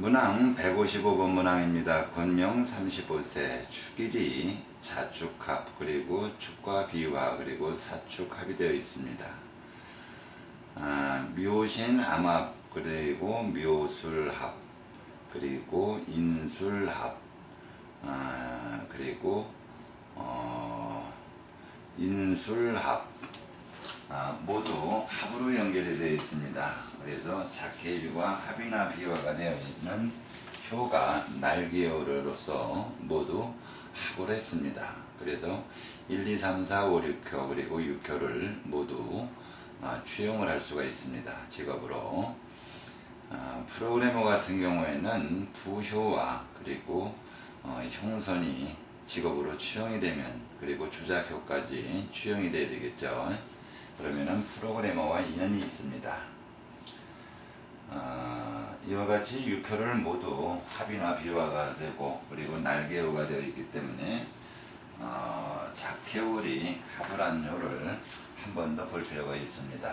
문항 155번 문항입니다. 권명 35세 축일이 자축합 그리고 축과 비화 그리고 사축합이 되어 있습니다. 아, 묘신 암합 그리고 묘술합 그리고 인술합 아, 그리고 어, 인술합 아, 모두 합으로 연결이 되어 있습니다. 그래서 작해일과 합이나 비화가 되어 있는 효가 날개어로서 모두 합을 했습니다. 그래서 1, 2, 3, 4, 5, 6효 그리고 6효를 모두 아, 취용을 할 수가 있습니다. 직업으로. 아, 프로그래머 같은 경우에는 부효와 그리고 어, 형선이 직업으로 취용이 되면 그리고 주작효까지 취용이 돼야 되겠죠. 그러면은 프로그래머와 인연이 있습니다. 아, 이와 같이 6효를 모두 합이나 비화가 되고 그리고 날개호가 되어 있기 때문에 어, 작해월이 합을 한번 더 볼 필요가 있습니다.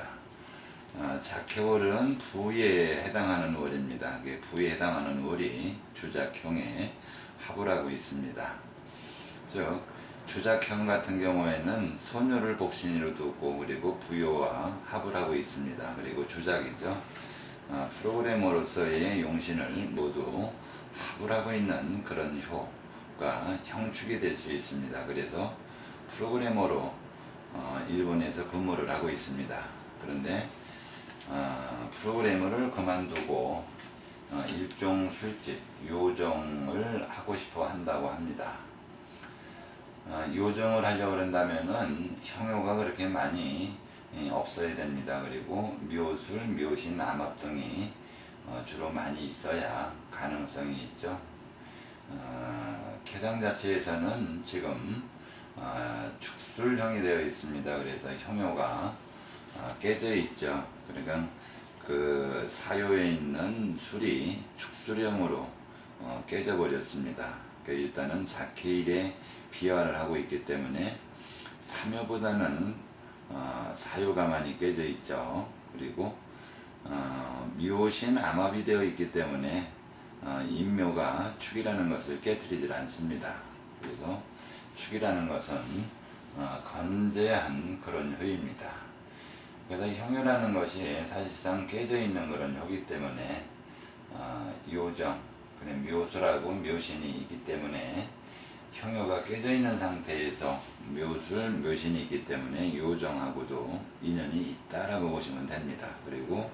어, 작해월은 부에 해당하는 월입니다. 부에 해당하는 월이 주작형에 합을 하고 있습니다. 즉 주작형 같은 경우에는 소녀를 복신으로 두고 그리고 부여와 합을 하고 있습니다. 그리고 주작이죠. 어, 프로그래머로서의 용신을 모두 합을 하고 있는 그런 효가 형축이 될 수 있습니다. 그래서 프로그래머로 어, 일본에서 근무를 하고 있습니다. 그런데 어, 프로그래머를 그만두고 어, 일종 술집, 요정을 하고 싶어 한다고 합니다. 어, 요정을 하려고 그런다면은 형효가 그렇게 많이 예, 없어야 됩니다. 그리고 묘술, 묘신, 암합 등이 어, 주로 많이 있어야 가능성이 있죠. 어, 개상 자체에서는 지금 어, 축술형이 되어 있습니다. 그래서 형효가 어, 깨져 있죠. 그러니까 그 사요에 있는 술이 축술형으로 어, 깨져 버렸습니다. 그 일단은 자케일에 비화를 하고 있기 때문에 삼요보다는 어, 사요가 많이 깨져 있죠. 그리고 어, 묘신 암합이 되어 있기 때문에 어, 인묘가 축이라는 것을 깨뜨리질 않습니다. 그래서 축이라는 것은 어, 건재한 그런 효입니다. 그래서 형효라는 것이 사실상 깨져 있는 그런 효기 때문에 어, 요정, 그래 묘수라고 묘신이 있기 때문에 형효가 깨져 있는 상태에서 묘술, 묘신이 있기 때문에 요정하고도 인연이 있다라고 보시면 됩니다. 그리고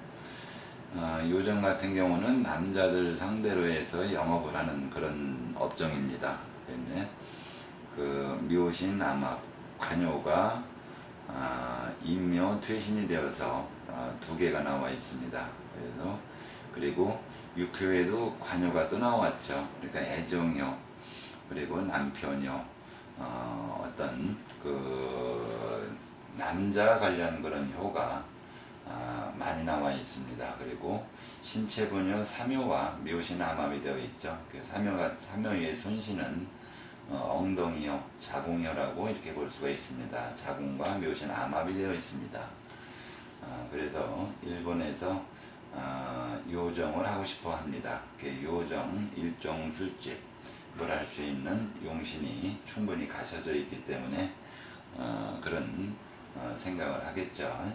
어, 요정 같은 경우는 남자들 상대로 해서 영업을 하는 그런 업종입니다. 그런데 그 묘신 아마 관요가 아, 인묘 퇴신이 되어서 아, 두 개가 나와 있습니다. 그래서 그리고 육효에도 관요가 또 나왔죠. 그러니까 애정효 그리고 남편효 어, 어떤 그 남자 관련 그런 효가 아, 많이 나와 있습니다. 그리고 신체분효 삼효와 묘신 암압이 되어 있죠. 그 삼효가 삼효의 손신은 어, 엉덩이요, 자궁효라고 이렇게 볼 수가 있습니다. 자궁과 묘신 암압이 되어 있습니다. 아, 그래서 일본에서 아, 요정을 하고 싶어 합니다. 그 요정, 일종 술집을 할수 있는 용신이 충분히 갖춰져 있기 때문에 어, 그런 어, 생각을 하겠죠.